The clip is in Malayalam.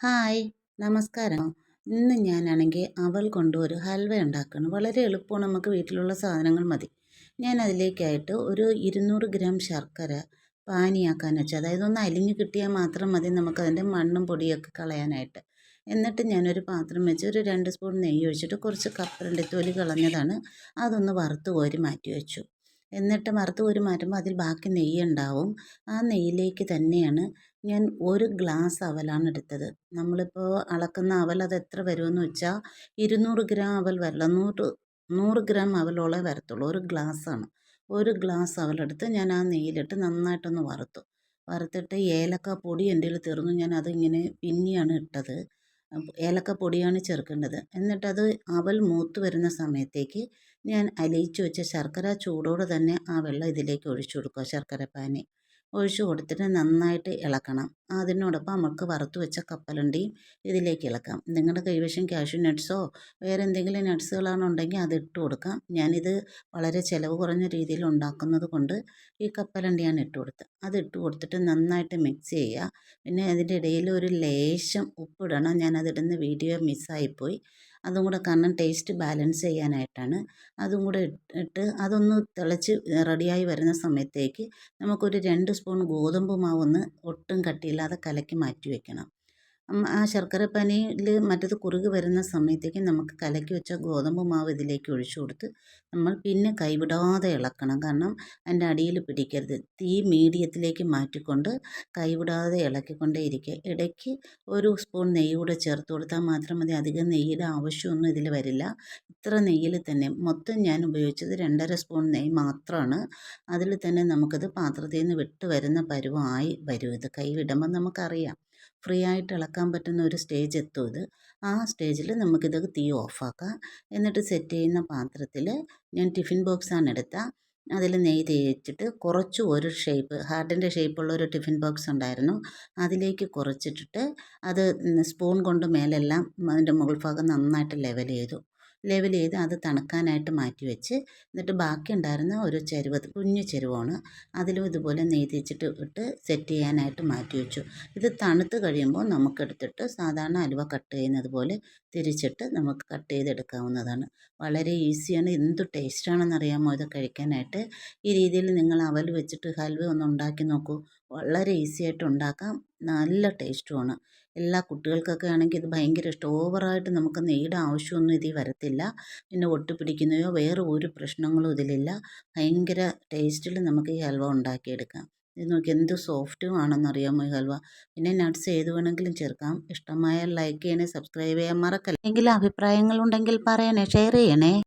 ഹായ് നമസ്കാരം. ഇന്ന് ഞാനാണെങ്കിൽ അവൾ കൊണ്ട് ഒരു ഹൽവ ഉണ്ടാക്കണം. വളരെ എളുപ്പമാണ് നമുക്ക് വീട്ടിലുള്ള സാധനങ്ങൾ മതി. ഞാൻ അതിലേക്കായിട്ട് ഒരു ഇരുന്നൂറ് ഗ്രാം ശർക്കര പാനിയാക്കാൻ വെച്ചു. അതായത് ഒന്ന് അലിഞ്ഞു കിട്ടിയാൽ മാത്രം മതി നമുക്കതിന്റെ മണ്ണും പൊടിയൊക്കെ കളയാനായിട്ട്. എന്നിട്ട് ഞാനൊരു പാത്രം വെച്ച് ഒരു രണ്ട് സ്പൂൺ നെയ്യ് ഒഴിച്ചിട്ട് കുറച്ച് കപ്പലണ്ടി തൊലി കളഞ്ഞതാണ്. അതൊന്ന് വറുത്ത് കോരി മാറ്റി വെച്ചു. എന്നിട്ട് വറുത്ത് ഒരു മാറ്റുമ്പോൾ അതിൽ ബാക്കി നെയ്യ് ഉണ്ടാവും. ആ നെയ്യിലേക്ക് തന്നെയാണ് ഞാൻ ഒരു ഗ്ലാസ് അവലാണ് എടുത്തത്. നമ്മളിപ്പോൾ അളക്കുന്ന അവൽ അത് എത്ര വരുമെന്ന് വെച്ചാൽ ഇരുന്നൂറ് ഗ്രാം അവൽ വരില്ല നൂറ് നൂറ് ഗ്രാം അവലോളേ വരത്തുള്ളൂ. ഒരു ഗ്ലാസ്സാണ്. ഒരു ഗ്ലാസ് അവലെടുത്ത് ഞാൻ ആ നെയ്യിലിട്ട് നന്നായിട്ടൊന്ന് വറുത്തു. വറുത്തിട്ട് ഏലക്ക പൊടി എന്റെ കയ്യിൽ തീർന്നു. ഞാൻ അതിങ്ങനെ പിന്നിയാണ് ഇട്ടത്. ഏലക്ക പൊടിയാണ് ചേർക്കേണ്ടത്. എന്നിട്ടത് അവൽ മൂത്ത് വരുന്ന സമയത്തേക്ക് ഞാൻ അലിയിച്ചു വെച്ച ശർക്കര ചൂടോടെ തന്നെ ആ വെള്ളം ഇതിലേക്ക് ഒഴിച്ചു കൊടുക്കുക ശർക്കര പാനി ഒഴിച്ചു കൊടുത്തിട്ട് നന്നായിട്ട് ഇളക്കണം. അതിനോടൊപ്പം നമുക്ക് വറുത്ത് വെച്ച കപ്പലണ്ടിയും ഇതിലേക്ക് ഇളക്കാം. നിങ്ങളുടെ കൈവശം കാഷ്യൂ നട്ട്സോ വേറെ എന്തെങ്കിലും നട്ട്സുകളാണ് ഉണ്ടെങ്കിൽ അത് ഇട്ട് കൊടുക്കാം. ഞാനിത് വളരെ ചിലവ് കുറഞ്ഞ രീതിയിൽ ഉണ്ടാക്കുന്നത് കൊണ്ട് ഈ കപ്പലണ്ടിയാണ് ഇട്ട് കൊടുത്തത് അത് ഇട്ട് കൊടുത്തിട്ട് നന്നായിട്ട് മിക്സ് ചെയ്യുക. പിന്നെ അതിന്റെ ഇടയിൽ ഒരു ലേശം ഉപ്പിടണം. ഞാനതിടുന്ന വീഡിയോ മിസ്സായിപ്പോയി അതും കൂടെ കാരണം ടേസ്റ്റ് ബാലൻസ് ചെയ്യാനായിട്ടാണ്. അതും കൂടെ ഇട്ട് അതൊന്ന് തിളച്ച് റെഡിയായി വരുന്ന സമയത്തേക്ക് നമുക്കൊരു രണ്ട് സ്പൂൺ ഗോതമ്പ് മാവ് ഒന്ന് ഒട്ടും കട്ടിയില്ലാതെ കലക്കി മാറ്റി വെക്കണം. ആ ശർക്കരപ്പാനിയിൽ മറ്റത് കുറുകി വരുന്ന സമയത്തേക്ക് നമുക്ക് കലക്കി വെച്ച ഗോതമ്പ് മാവ് ഇതിലേക്ക് ഒഴിച്ചു കൊടുത്ത് നമ്മൾ പിന്നെ കൈവിടാതെ ഇളക്കണം. കാരണം അതിന്റെ അടിയിൽ പിടിക്കരുത്. തീ മീഡിയത്തിലേക്ക് മാറ്റിക്കൊണ്ട് കൈവിടാതെ ഇളക്കിക്കൊണ്ടേ ഇരിക്കുക. ഇടയ്ക്ക് ഒരു സ്പൂൺ നെയ്യ് കൂടെ ചേർത്ത് കൊടുത്താൽ മാത്രം മതി. അധികം നെയ്യുടെ ആവശ്യമൊന്നും ഇതിൽ വരില്ല. ഇത്ര നെയ്യിൽ തന്നെ മൊത്തം ഞാൻ ഉപയോഗിച്ചത് രണ്ടര സ്പൂൺ നെയ്യ് മാത്രമാണ് അതിൽ തന്നെ നമുക്കത് പാത്രത്തിൽ നിന്ന് വിട്ട് വരുന്ന പരുവമായി വരും. ഇത് കൈവിടുമ്പോൾ നമുക്കറിയാം. ഫ്രീ ആയിട്ട് ഇളക്കാൻ പറ്റുന്ന ഒരു സ്റ്റേജ് എത്തും ഇത്. ആ സ്റ്റേജിൽ നമുക്കിത് തീ ഓഫാക്കാം. എന്നിട്ട് സെറ്റ് ചെയ്യുന്ന പാത്രത്തിൽ ഞാൻ ടിഫിൻ ബോക്സാണ് എടുത്തത്. അതിൽ നെയ്യ് തേച്ചിട്ട് കുറച്ച് ഒരു ഷേപ്പ് ഹാർട്ടിന്റെ ഷേപ്പുള്ള ഒരു ടിഫിൻ ബോക്സ് ഉണ്ടായിരുന്നു. അതിലേക്ക് കുറച്ചിട്ടിട്ട് അത് സ്പൂൺ കൊണ്ട് മേലെല്ലാം അതിന്റെ മുകൾ ഭാഗം നന്നായിട്ട് ലെവൽ ചെയ്തു. ലെവൽ ചെയ്ത് അത് തണുക്കാനായിട്ട് മാറ്റി വെച്ച് എന്നിട്ട് ബാക്കി ഉണ്ടായിരുന്ന ഒരു ചെരുവ് കുഞ്ഞു ചെരുവാണ്. അതിലും ഇതുപോലെ നെയ്തിച്ചിട്ട് ഇട്ട് സെറ്റ് ചെയ്യാനായിട്ട് മാറ്റി വെച്ചു. ഇത് തണുത്ത് കഴിയുമ്പോൾ നമുക്കെടുത്തിട്ട് സാധാരണ അലുവ കട്ട് ചെയ്യുന്നത് പോലെ തിരിച്ചിട്ട് നമുക്ക് കട്ട് ചെയ്തെടുക്കാവുന്നതാണ്. വളരെ ഈസിയാണ് എന്ത് ടേസ്റ്റാണെന്ന് അറിയാമോ ഇത് കഴിക്കാനായിട്ട്. ഈ രീതിയിൽ നിങ്ങൾ അവൽ വെച്ചിട്ട് ഹൽവ ഒന്ന് ഉണ്ടാക്കി നോക്കൂ. വളരെ ഈസിയായിട്ട് ഉണ്ടാക്കാം. നല്ല ടേസ്റ്റുമാണ്. എല്ലാ കുട്ടികൾക്കൊക്കെ ആണെങ്കിൽ ഇത് ഭയങ്കര ഇഷ്ടം. ഓവറായിട്ട് നമുക്ക് നെയ്യുടെ ആവശ്യമൊന്നും ഇതിൽ വരത്തില്ല. പിന്നെ ഒട്ടിപ്പിടിക്കുന്നതോ വേറെ ഒരു പ്രശ്നങ്ങളും ഇതിലില്ല. ഭയങ്കര ടേസ്റ്റിൽ നമുക്ക് ഈ ഹൽവ ഉണ്ടാക്കിയെടുക്കാം. ഇത് നോക്കി എന്ത് സോഫ്റ്റും ആണെന്നറിയാമോ ഈ ഹൽവ? പിന്നെ നട്ട്സ് ഏത് വേണമെങ്കിലും ചേർക്കാം. ഇഷ്ടമായ ലൈക്ക് ചെയ്യണേ സബ്സ്ക്രൈബ് ചെയ്യാൻ മറക്കല്ല. എങ്കിലും അഭിപ്രായങ്ങളുണ്ടെങ്കിൽ പറയണേ ഷെയർ ചെയ്യണേ.